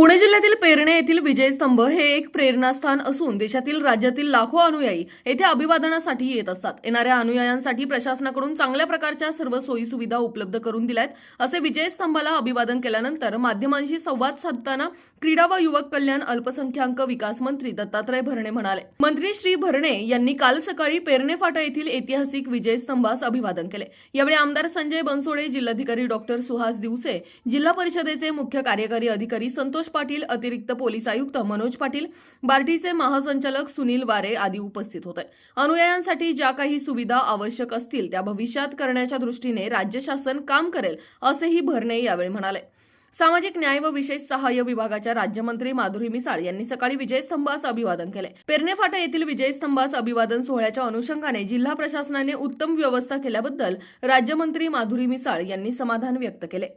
पुणे जिल्ह्यातील पेरणे येथील विजयस्तंभ हे एक प्रेरणास्थान असून देशातील राज्यातील लाखो अनुयायी येथे अभिवादनासाठी येत असतात. येणाऱ्या अनुयायांसाठी प्रशासनाकडून चांगल्या प्रकारच्या सर्व सोयी सुविधा उपलब्ध करून दिल्यात असे विजयस्तंभाला अभिवादन केल्यानंतर माध्यमांशी संवाद साधताना क्रीडा व युवक कल्याण अल्पसंख्याक विकास मंत्री दत्तात्रय भरणे म्हणाले. मंत्री श्री भरणे यांनी काल सकाळी पेरणे फाटा येथील ऐतिहासिक विजयस्तंभास अभिवादन केले. यावेळी आमदार संजय बनसोडे जिल्हाधिकारी डॉक्टर सुहास दिवसे जिल्हा परिषदेचे मुख्य कार्यकारी अधिकारी संतोष पाटील अतिरिक्त पोलीस आयुक्त मनोज पाटील बार्टीचे महासंचालक सुनील वारे आदी उपस्थित होते. अनुयायांसाठी ज्या काही सुविधा आवश्यक असतील त्या भविष्यात करण्याच्या दृष्टीने राज्य शासन काम करेल असेही भरणे यावेळी म्हणाले. सामाजिक न्याय व विशेष सहाय्य विभागाच्या राज्यमंत्री माधुरी मिसाळ यांनी सकाळी विजयस्तंभास अभिवादन केले. पेरणे फाटा येथील विजयस्तंभास अभिवादन सोहळ्याच्या अनुषंगाने जिल्हा प्रशासनाने उत्तम व्यवस्था केल्याबद्दल राज्यमंत्री माधुरी मिसाळ यांनी समाधान व्यक्त केले.